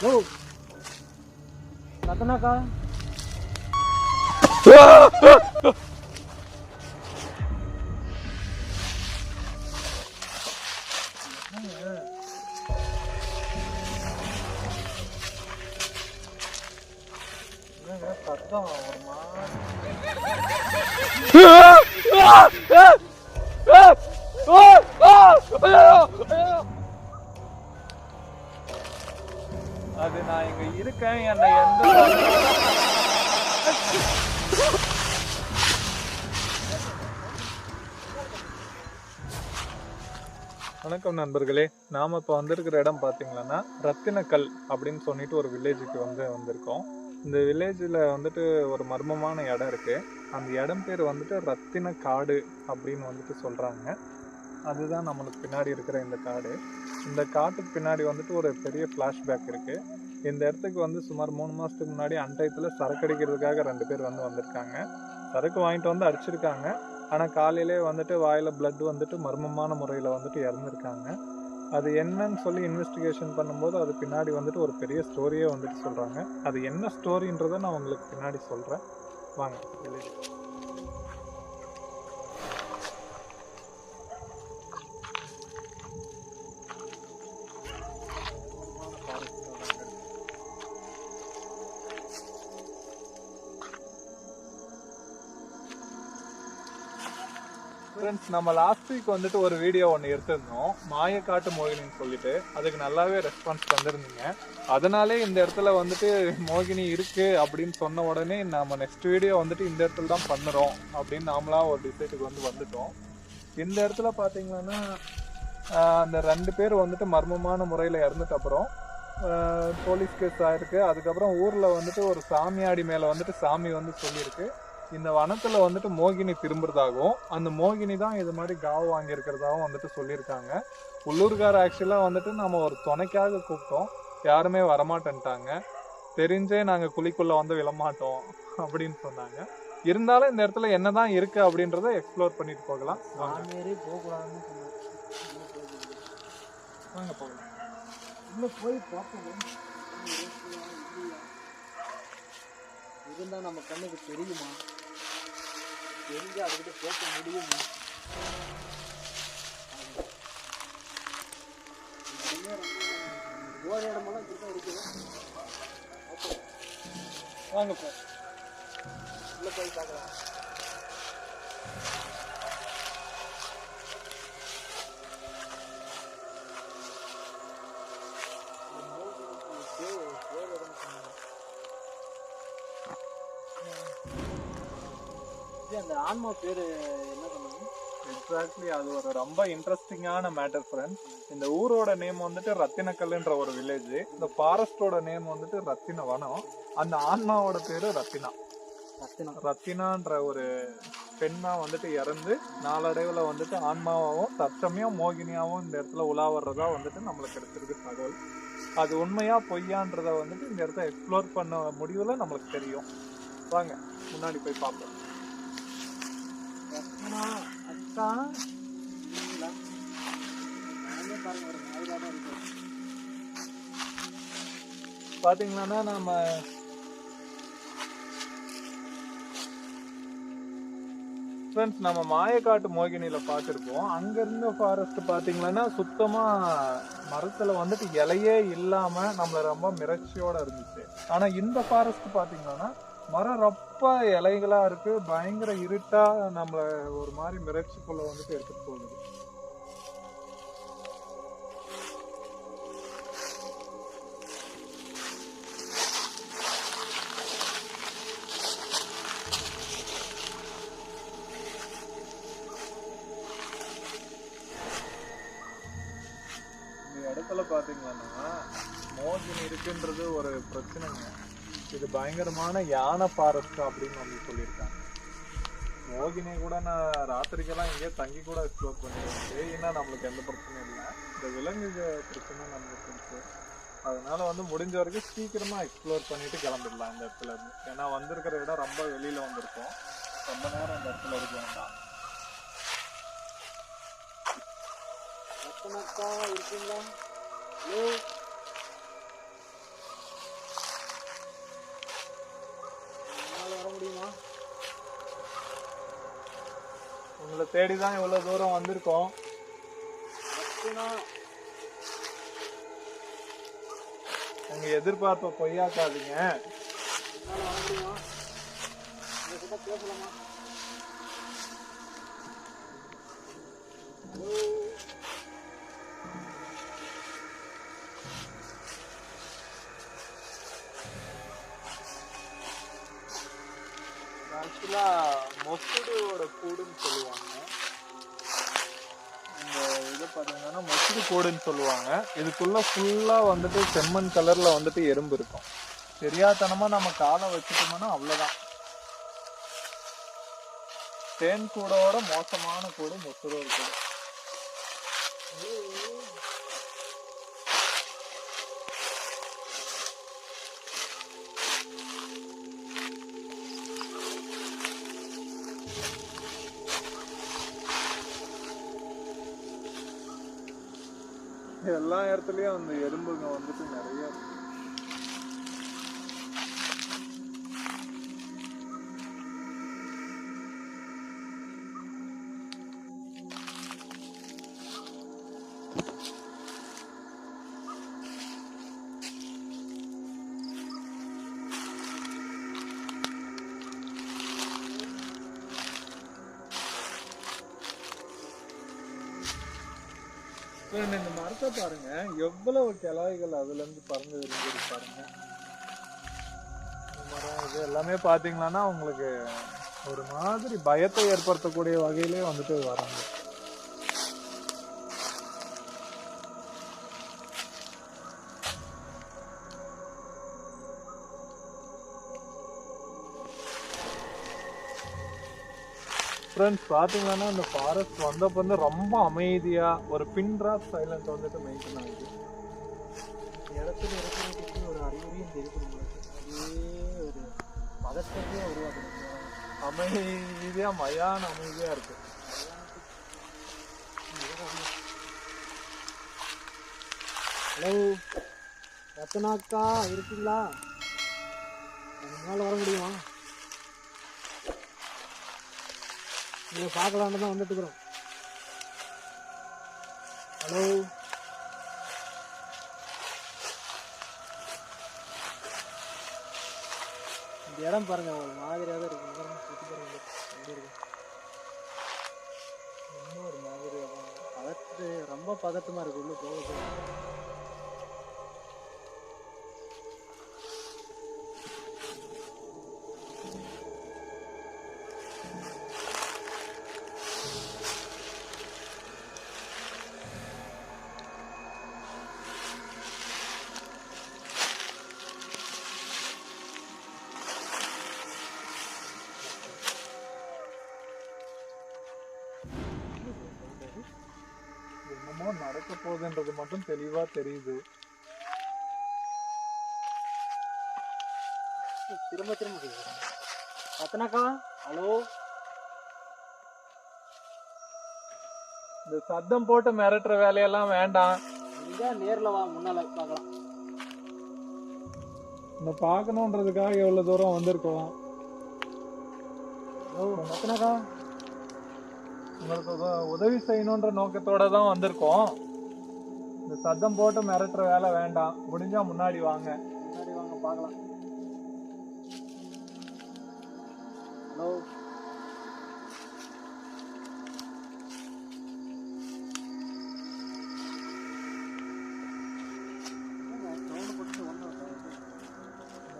ஓ ரத்னாக்கா என்னங்க வணக்கம் நண்பர்களே. நாம இப்போ வந்திருக்கிற இடம் பார்த்தீங்கன்னா ரத்தினக்கல் அப்படின்னு சொல்லிட்டு ஒரு வில்லேஜுக்கு வந்து வந்திருக்கோம். இந்த வில்லேஜில் வந்துட்டு ஒரு மர்மமான இடம் இருக்கு. அந்த இடம் பேர் வந்துட்டு ரத்தின காடு அப்படின்னு வந்துட்டு சொல்றாங்க. அதுதான் நம்மளுக்கு பின்னாடி இருக்கிற இந்த காடு. இந்த காட்டுக்கு பின்னாடி வந்துட்டு ஒரு பெரிய ஃப்ளாஷ்பேக் இருக்கு. இந்த இடத்துக்கு வந்து சுமார் மூணு மாசத்துக்கு முன்னாடி அன்டயத்தில் சரக்கு அடிக்கிறதுக்காக ரெண்டு பேர் வந்து வந்திருக்காங்க. சரக்கு வாங்கிட்டு வந்து அடிச்சிருக்காங்க. ஆனால் காலையிலே வந்துட்டு வாயில் பிளட் வந்துட்டு மர்மமான முறையில் வந்துட்டு இறந்துருக்காங்க. அது என்னன்னு சொல்லி இன்வெஸ்டிகேஷன் பண்ணும்போது அது பின்னாடி வந்துட்டு ஒரு பெரிய ஸ்டோரியே வந்துட்டு சொல்கிறாங்க அது என்ன ஸ்டோரின்றதை நான் உங்களுக்கு பின்னாடி சொல்கிறேன் வாங்க நம்ம லாஸ்ட் வீக் வந்துட்டு ஒரு வீடியோ ஒன்று எடுத்திருந்தோம். மாயக்காட்டு மோகினின்னு சொல்லிட்டு. அதுக்கு நல்லாவே ரெஸ்பான்ஸ் தந்திருந்தீங்க. அதனாலே இந்த இடத்துல வந்துட்டு மோகினி இருக்கு அப்படின்னு சொன்ன உடனே நம்ம நெக்ஸ்ட் வீடியோ வந்துட்டு இந்த இடத்துல தான் பண்ணுறோம் அப்படின்னு நாமளாக ஒரு டிசைட்டுக்கு வந்து வந்துட்டோம். இந்த இடத்துல பார்த்தீங்கன்னா அந்த ரெண்டு பேர் வந்துட்டு மர்மமான முறையில் இறந்துட்ட அப்புறம் போலீஸ் கேஸ் ஆயிருக்கு. அதுக்கப்புறம் ஊரில் வந்துட்டு ஒரு சாமியாடி மேலே வந்துட்டு சாமி வந்து சொல்லியிருக்கு. இந்த வனத்துல வந்துட்டு மோகினி திரும்புறதாகவும் அந்த மோகினி தான் இது மாதிரி காவு வாங்கியிருக்கிறதாகவும் வந்துட்டு சொல்லியிருக்காங்க. உள்ளூர்கார ஆக்சுவலாக வந்துட்டு நம்ம ஒரு துணைக்காக கூப்பிட்டோம். யாருமே வரமாட்டேன்ட்டாங்க. தெரிஞ்சே நாங்கள் குழிக்குள்ள வந்து விழமாட்டோம் அப்படின்னு சொன்னாங்க. இருந்தாலும் இந்த இடத்துல என்னதான் இருக்கு அப்படின்றத எக்ஸ்ப்ளோர் பண்ணிட்டு போகலாம். வாங்க. போகலாம். உள்ள போய் பார்ப்போம். நம்ம கண்ணுக்கு தெரியுமா? தெரிஞ்சா அதுக்கிட்ட கேட்க முடியும்? போற இடமெல்லாம் இப்படிதான் இருக்குது. வாங்க போ போய் பார்க்கலாம். ஆன்மா பேரு என்ன சொன்னாங்க? எக்ஸாக்ட்லி அது ஒரு ரொம்ப இன்ட்ரெஸ்டிங்கான மேட்டர் ஃப்ரெண்ட்ஸ் இந்த ஊரோட நேம் வந்துட்டு ரத்தினக்கல்ன்ற ஒரு வில்லேஜ் இந்த ஃபாரஸ்டோட நேம் வந்துட்டு ரத்தின வனம் அந்த ஆன்மாவோட பேரு ரத்தினா. ரத்தினம் ரத்தினான்ற ஒரு பெண்ணா வந்துட்டு இறந்து நாளடைவுல வந்துட்டு ஆன்மாவாகவும் தற்சமயம் மோகினியாவும் இந்த இடத்துல உலா வர்றதா வந்துட்டு நம்மளுக்கு கிடைச்சிருக்கு தகவல். அது உண்மையா பொய்யான்றத வந்துட்டு இந்த இடத்த எக்ஸ்ப்ளோர் பண்ண முடிவுல நம்மளுக்கு தெரியும். வாங்க முன்னாடி போய் பார்ப்போம். ரத்னா அக்கா நம்ம ஃப்ரெண்ட்ஸ் நம்ம மாயக்காட்டு மோகினியில பார்த்துருப்போம் அங்கிருந்து ஃபாரஸ்ட் பார்த்தீங்கன்னா சுத்தமா மரத்துல வந்துட்டு இலையே இல்லாம நம்மள ரொம்ப மிரட்சியோட இருந்துச்சு. ஆனா இந்த ஃபாரஸ்ட் பாத்தீங்கன்னா மரம் ரொம்ப இலைகளா இருக்கு. பயங்கர இருட்டா நம்மள ஒரு மாதிரி மிரட்சிக்குள்ள வந்துட்டு எடுத்துட்டு போகுது. பயங்கரமான யானை ஃபாரஸ்ட் அப்படின்னு வந்து சொல்லியிருக்காங்க. மோகினி கூட நான் ராத்திரிக்கெல்லாம் இங்கேயே தங்கி கூட எக்ஸ்ப்ளோர் பண்ணிடுவேன் ஏன்னா நம்மளுக்கு எந்த பிரச்சனையும் இல்லை. இந்த விலங்கு பிரச்சனை நம்மளுக்கு இருக்கு. அதனால வந்து முடிஞ்ச வரைக்கும் சீக்கிரமாக எக்ஸ்ப்ளோர் பண்ணிட்டு கிளம்பிடலாம் இந்த இடத்துல இருந்து. ஏன்னா வந்திருக்கிற இடம் ரொம்ப வெளியில் வந்திருக்கும். ரொம்ப நேரம் இந்த இடத்துல இருக்க வேண்டாம். ரத்னா இருக்கீங்களா ஹலோ உங்களை தேடி தான் இவ்வளவு தூரம் வந்திருக்கோம். உங்க எதிர்பார்ப்ப பொய்யாக்காதீங்க. ஆக்சுவலா மொசுடோட கூடுன்னு சொல்லுவாங்க. பார்த்தீங்கன்னா மொசுடு கூடுன்னு சொல்லுவாங்க. இதுக்குள்ளே ஃபுல்லாக வந்துட்டு செம்மண் கலரில் வந்துட்டு எறும்பு இருக்கும். தெரியாதனமாக நம்ம காலை வச்சுட்டோம்னா அவ்வளோதான் தேன் கூடோட மோசமான கூடு மொசுடோட இருக்குது எல்லா இடத்துலயும் அந்த எறும்புங்க வந்துட்டு நிறைய இந்த மரத்தை பாருங்க. எவ்வளவு கிளாய்கள் அதுல இருந்து பறந்து விரிஞ்சிருக்கு பாருங்க. இந்த மரம் இது எல்லாமே பாத்தீங்களான்னா உங்களுக்கு ஒரு மாதிரி பயத்தை ஏற்படுத்தக்கூடிய வகையிலே வந்துட்டு வராங்க. ஃப்ரெண்ட்ஸ் பார்த்தீங்கன்னா இந்த ஃபாரஸ்ட் வந்தப்போ வந்து ரொம்ப அமைதியாக ஒரு பின் சைலண்ட் வந்துட்டு மெயின்டைன் ஆகுது இடத்துல இருக்கிறதுக்கு ஒரு அறிகுறியும் தெரியுது அதே ஒரு பதட்டத்தையே உருவாக்குது. அமைதியாக மயான அமைதியாக இருக்கு. ஹலோ ரத்னாக்கா இருக்குங்களா? உங்களால் வர முடியுமா? நீங்கள் பார்க்கலான்னு தான் வந்துட்டுருக்குறோம். ஹலோ இந்த இடம் பாருங்க ஒரு மாதிரியாக தான் இருக்கு. இங்க பாருங்க, சுத்தி பாருங்க. எப்படி இருக்கு? இன்னும் ஒரு மாதிரியாக தான் ரொம்ப பதட்டமாக இருக்குது உள்ளே போக தெளிவாக தெரியுது. திரும்ப திரும்ப. ரத்னாக்கா ஹலோ? இந்த சத்தம் போட்டு மிரட்டுற வேலையெல்லாம் வேண்டாம். நேர்ல வா முன்னால பார்க்கலாம். இந்த பார்க்கணுன்றதுக்காக எவ்வளோ தூரம் வந்திருக்கோம். ஹலோ? ரத்னாக்கா உங்களுக்கு உத- உதவி செய்யணுன்ற நோக்கத்தோட தான் வந்திருக்கோம். இந்த சத்தம் போட்டு மிரட்டுற வேலை வேண்டாம். முடிஞ்சா முன்னாடி வாங்க. முன்னாடி வாங்க பார்க்கலாம். ஹலோ?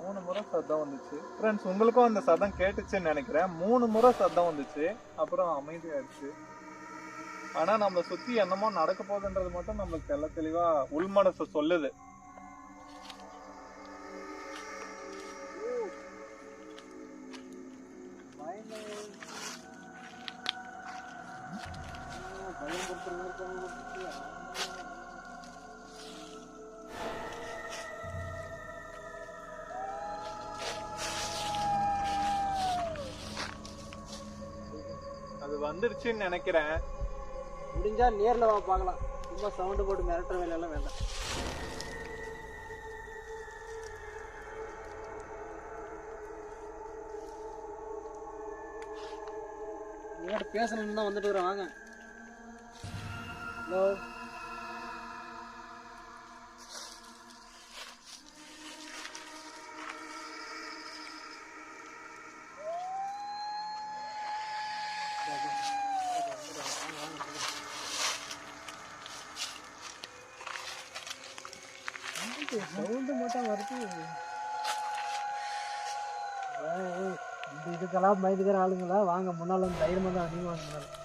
மூணு முறை சத்தம் வந்துச்சு. ஃப்ரெண்ட்ஸ் உங்களுக்கும் அந்த சத்தம் கேட்டுச்சுன்னு நினைக்கிறேன். மூணு முறை சத்தம் வந்துச்சு. அப்புறம் அமைதியாயிடுச்சு. ஆனா நம்மளை சுத்தி என்னமோ நடக்க போகுதுன்றது மட்டும் நம்மளுக்கு தெல்ல தெளிவா உள்மனசு சொல்லுது. அது வந்துருச்சுன்னு நினைக்கிறேன். முடிஞ்சா நேரில் வா பார்க்கலாம். ரொம்ப சவுண்டு போட்டு மிரட்டுற வேலையெல்லாம் வேண்டாம். நேர் பேசணும்னு தான் வந்துட்டு வரேன் வாங்க. ஹலோ சவுண்டு மட்டும் வருது. இந்த இதுக்கெல்லாம் பயந்துக்கிற ஆளுங்களா? வாங்க முன்னால் வந்து தைரியமாக தான் அதிகமாக இருந்தாங்க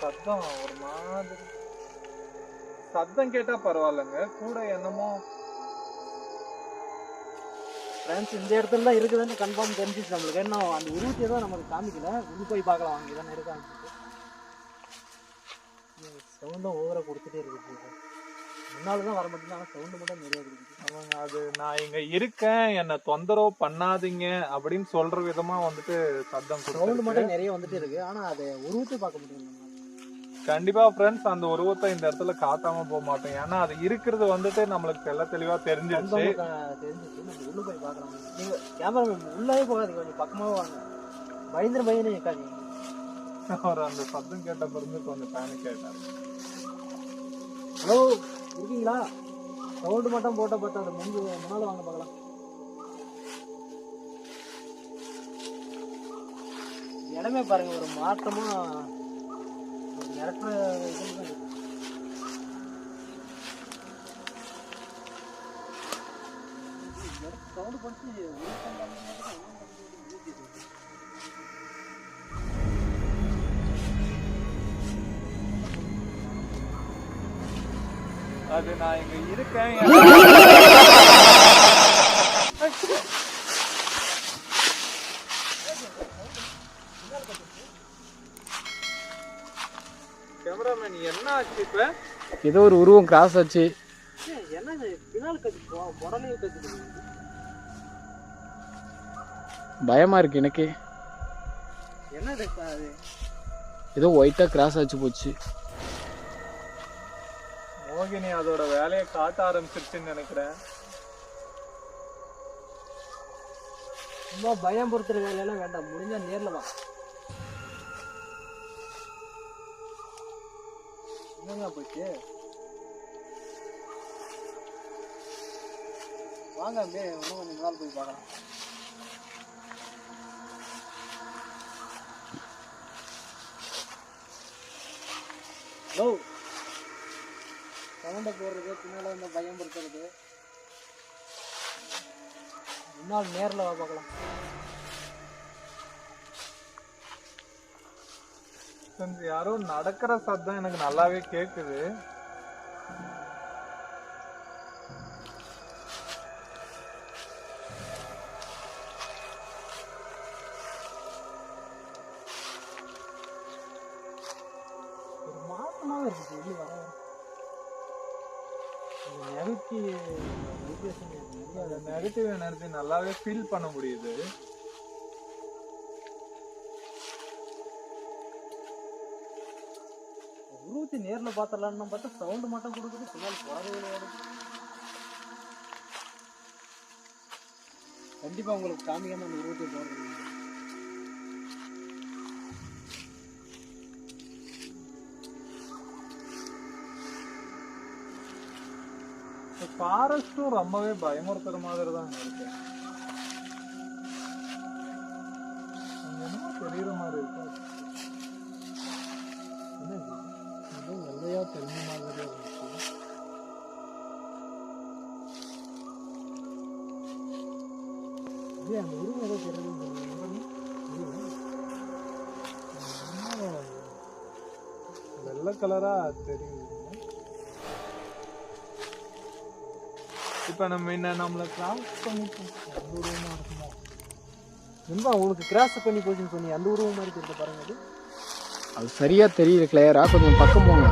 சத்தம் ஒரு மாதிரி. சத்தம் கேட்டா பரவாயில்லைங்க. கூட என்னமோ ஃப்ரெண்ட்ஸ் இந்த இடத்துல தான் இருக்குதுன்னு கன்ஃபார்ம் தெரிஞ்சிச்சு நம்மளுக்கு. என்ன அந்த உருவத்தை தான் நமக்கு காமிக்கல. உள்ள போய் பார்க்கலாம். வாங்க இதான் இருக்காங்க சவுண்டும் ஓவராக கொடுத்துட்டே இருக்குது முன்னால தான் வர மாட்டேங்குது ஆனால் சவுண்டு மட்டும் நிறைய இருக்குது அவங்க அது நான் இங்க இருக்கேன். என்னை தொந்தரவு பண்ணாதீங்க அப்படின்னு சொல்ற விதமா வந்துட்டு சத்தம் சவுண்டு மட்டும் நிறைய வந்துட்டே இருக்கு. ஆனால் அதை உருவத்தை பார்க்க முடியும் கண்டிப்பா ஃப்ரெண்ட்ஸ் அந்த உருவத்தை இந்த இடத்துல காட்டாம போக மாட்டோம் ஏன்னா அது இருக்கிறது வந்துட்டு நம்மளுக்கு தெள்ள தெளிவா தெரிஞ்சிருச்சு. தெரிஞ்சிச்சு நம்ம உள்ள போய் பார்க்கலாம் நீங்கள் கேமரா உள்ளே போகாதீங்க. கொஞ்சம் பக்கமாக வாங்க. பயந்துரு பயந்து நிற்காதீங்க அவர் அந்த சத்தம் கேட்ட பிறந்து கொஞ்சம் பேனிக் ஆயிட்டாரு. ஹலோ இருக்கீங்களா? சவுண்டு மட்டும் போட்ட பட்டு அது முன்பு முன்னால் வாங்க பார்க்கலாம். இடமே பாருங்க ஒரு மாற்றமா ஒரு மிரட்டுற இதுல தான் இருக்கு. சவுண்டு போட்டு அது நான் இங்க இருக்கேன் கேமராமேன் என்ன ஆச்சு இப்ப ஏதோ ஒரு உருவம் கிராஸ் ஆச்சு. பயமா இருக்கு எனக்கு. ஏதோ ஒயிட்டா கிராஸ் ஆச்சு போச்சு. மோகினி அதோட வேலையை காட்ட ஆரம்பிச்சிருச்சுன்னு நினைக்கிறேன். சும்மா பயம் பொறுத்துற வேலையெல்லாம் வேண்டாம். முடிஞ்சா நேர்ல வா. என்னங்க போச்சு? வாங்க அப்படியே இன்னும் கொஞ்சம் நாள் போய் பார்க்கலாம். ஹலோ? சவுண்டை போடுறது பின்னால் வந்து பயம் பொறுத்துறது முன்னால் நேரில் பார்க்கலாம். கொஞ்சம் யாரோ நடக்கிற சத்தம் எனக்கு நல்லாவே கேக்குது. நெகட்டிவ் எனர்ஜி நல்லாவே ஃபீல் பண்ண முடியுது. உருவத்தை நேரில் பார்த்தலான்னு பார்த்தா சவுண்டு மட்டும் கொடுக்குது. பின்னால் போகிறதே வருது கண்டிப்பாக உங்களுக்கு காமிக்காம அந்த உருவத்தை போகிறது ஃபாரஸ்ட்டும் ரொம்பவே பயமுறுத்துற மாதிரி தான் இருக்கு. இது அந்த உருவம் ஏதோ தெரியுது வெள்ளை கலரா தெரியுது. இப்ப நம்ம என்ன நம்மள கிராஸ் பண்ணிட்டு அந்த உருவமா இருக்குமோ நண்பா உங்களுக்கு கிராஸ் பண்ணி போச்சுன்னு சொன்னி அந்த உருவம் மாதிரி தெரியல பாருங்க அது. அது சரியா தெரியல கிளியரா கொஞ்சம் பக்கம் போங்க.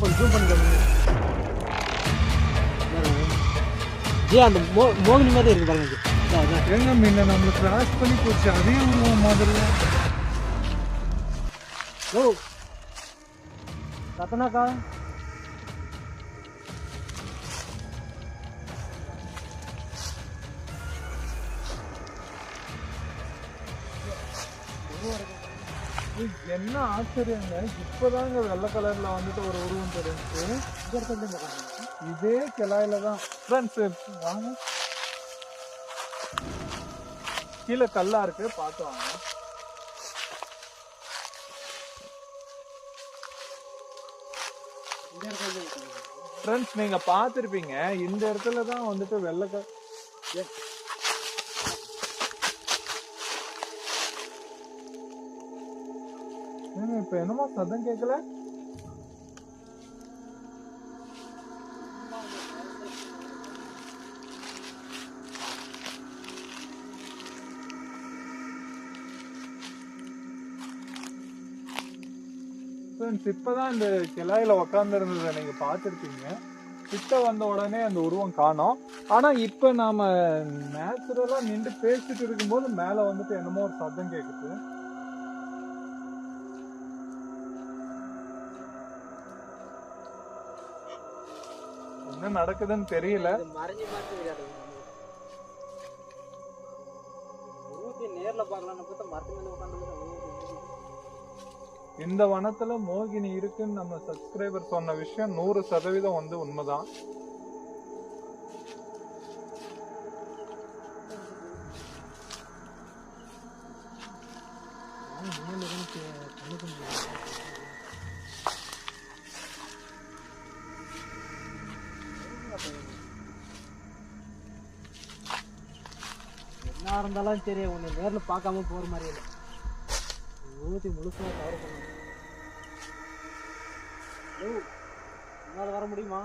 பண்ணி ஜூம் பண்ணி. ஜி அந்த மோ மோகினி மாதிரி இருக்கு பாருங்க. எங்க முன்ன நம்மள கிராஸ் பண்ணி போச்சு. அதே உருவம் முதல்ல ஓ கத்தனாக்கா என்ன ஆச்சரியங்க? இப்பதாங்க வெள்ளை கலர்ல வந்துட்டு ஒரு உருவம் தெரிஞ்சு இதே கிளாயில தான். ஃப்ரெண்ட்ஸ் வாங்க. கீழே கல்லா இருக்கு. பார்த்து வாங்க. ஃப்ரெண்ட்ஸ் நீங்க பார்த்துருப்பீங்க. இந்த இடத்துல தான் வந்துட்டு வெள்ளை க- இப்ப என்னமோ சத்தம் கேட்கல ஃப்ரெண்ட்ஸ் இப்பதான் இந்த கிளாயில உக்காந்துருந்ததை நீங்க பார்த்துருப்பீங்க. கிட்ட வந்த உடனே அந்த உருவம் காணும். ஆனா இப்ப நாம நேச்சுரலா நின்று பேசிட்டு இருக்கும்போது மேல வந்துட்டு என்னமோ ஒரு சத்தம் கேக்குது. என்ன நடக்குதுன்னு தெரியல. மறைஞ்சு மறைஞ்சு விளையாடுது ஊத்தி நேர்ல பார்க்கலாம்னு பார்த்தா மரத்து மேல உட்காந்து இந்த வனத்துல மோகினி இருக்குன்னு நம்ம சப்ஸ்கிரைபர் சொன்ன விஷயம் நூறு சதவீதம் வந்து உண்மைதான். இருந்தாலும் சரி உன்னை நேர்ல பார்க்காம போற மாதிரி இல்லை. ஊத்தி முழுசா கவர் பண்ணணும். ஓ உன்னால வர முடியுமா?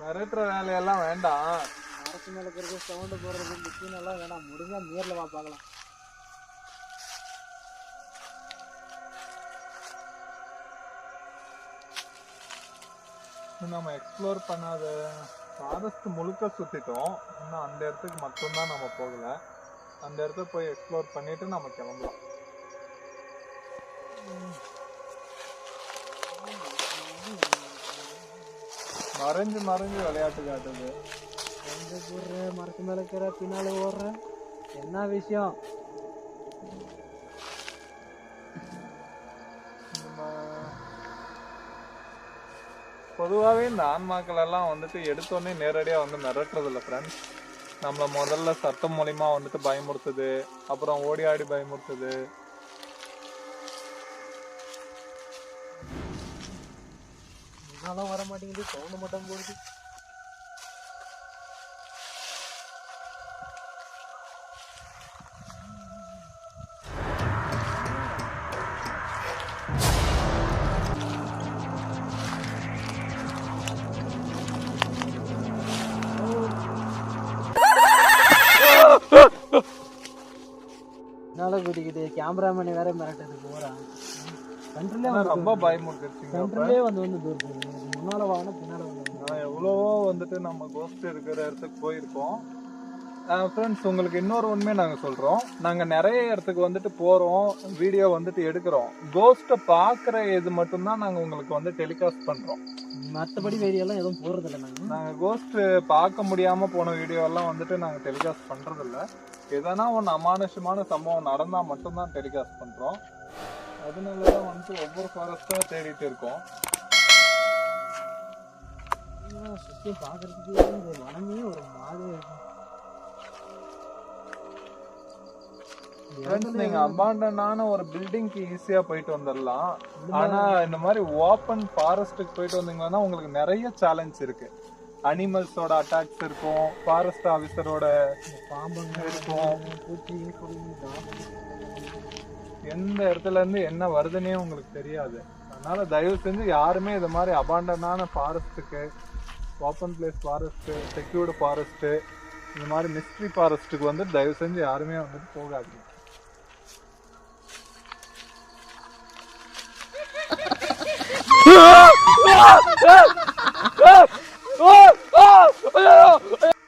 மிரட்டுற வேலையெல்லாம் வேண்டாம். மரத்து மேல இருக்கிற சவுண்டு போடுறது மிஷின் எல்லாம் வேணாம். முடிஞ்சா நேர்ல வா பார்க்கலாம். நம்ம எக்ஸ்ப்ளோர் பண்ணாத ஃபாரஸ்ட் முழுக்க சுற்றிட்டோம் இன்னும் அந்த இடத்துக்கு மட்டும்தான் நம்ம போகலை. அந்த இடத்த போய் எக்ஸ்ப்ளோர் பண்ணிட்டு நம்ம கிளம்பலாம். மறைஞ்சு மறைஞ்சு விளையாட்டு காட்டுது. எங்க போடுற மரத்து மேலே இருக்கிற பின்னால ஓடுற என்ன விஷயம்? பொதுவாகவே இந்த ஆன்மாக்கள் எல்லாம் வந்துட்டு எடுத்தோடனே நேரடியாக வந்து மிரட்டுறது இல்லை ஃப்ரெண்ட்ஸ் நம்மளை முதல்ல சத்தம் மூலிமா வந்துட்டு பயமுறுத்துது அப்புறம் ஓடி ஆடி பயமுறுத்துது. முன்னாலாம் வர மாட்டேங்குது சவுண்டு மட்டும் போடுது. குதிக்குது கேமராமேன் வேற மிரட்டது போறான் கண்ட்ரிலே ஆனா வந்து ரொம்ப பயமுறுத்துச்சுங்க அப்ப. கண்ட்ரிலே வந்து வந்து தூரம் முன்னால வாங்கினா பின்னால நான் எவ்வளவோ வந்துட்டு நம்ம கோஸ்ட் இருக்கிற இடத்துக்கு போயிருக்கோம். ஃப்ரெண்ட்ஸ் உங்களுக்கு இன்னொரு உண்மையை நாங்கள் சொல்கிறோம் நாங்கள் நிறைய இடத்துக்கு வந்துட்டு போகிறோம் வீடியோ வந்துட்டு எடுக்கிறோம். கோஸ்ட்டை பார்க்குற இது மட்டும்தான் நாங்கள் உங்களுக்கு வந்து டெலிகாஸ்ட் பண்ணுறோம் மற்றபடி வேரியெல்லாம் எதுவும் போறதில்ல நாங்க. நாங்கள் கோஸ்ட் பார்க்க முடியாமல் போன வீடியோ எல்லாம் வந்துட்டு நாங்கள் டெலிகாஸ்ட் பண்ணுறதில்ல எதனா ஒன்று அமானுஷமான சம்பவம் நடந்தால் மட்டும்தான் டெலிகாஸ்ட் பண்ணுறோம் அதனால தான் வந்துட்டு ஒவ்வொரு ஃபாரஸ்ட்டாக தேடிட்டு இருக்கோம். ஆனா, சுத்தி பாக்குறதுக்கு இந்த வனமே ஒரு மாதிரி இருக்கும் ஃப்ரெண்ட்ஸ் நீங்க அபாண்டனான ஒரு பில்டிங்க்கு ஈஸியா போயிட்டு வந்துடலாம். ஆனா இந்த மாதிரி ஓப்பன் ஃபாரஸ்ட்டுக்கு போயிட்டு வந்தீங்கன்னா உங்களுக்கு நிறைய சேலஞ்ச் இருக்கு. அனிமல்ஸோட அட்டாக்ஸ் இருக்கும். ஃபாரஸ்ட் ஆஃபீஸரோட பாம்புங்க இருக்கும். பூச்சி எந்த இடத்துல இருந்து என்ன வருதுன்னே உங்களுக்கு தெரியாது. அதனால தயவு செஞ்சு யாருமே இது மாதிரி அபாண்டனான ஃபாரஸ்ட்டுக்கு open place forest secured forest இந்த மாதிரி மிஸ்ட்ரி ஃபாரஸ்ட்டுக்கு வந்து தயவு செஞ்சு யாருமே வந்துட்டு போகாதீங்க. 어! 어! 어!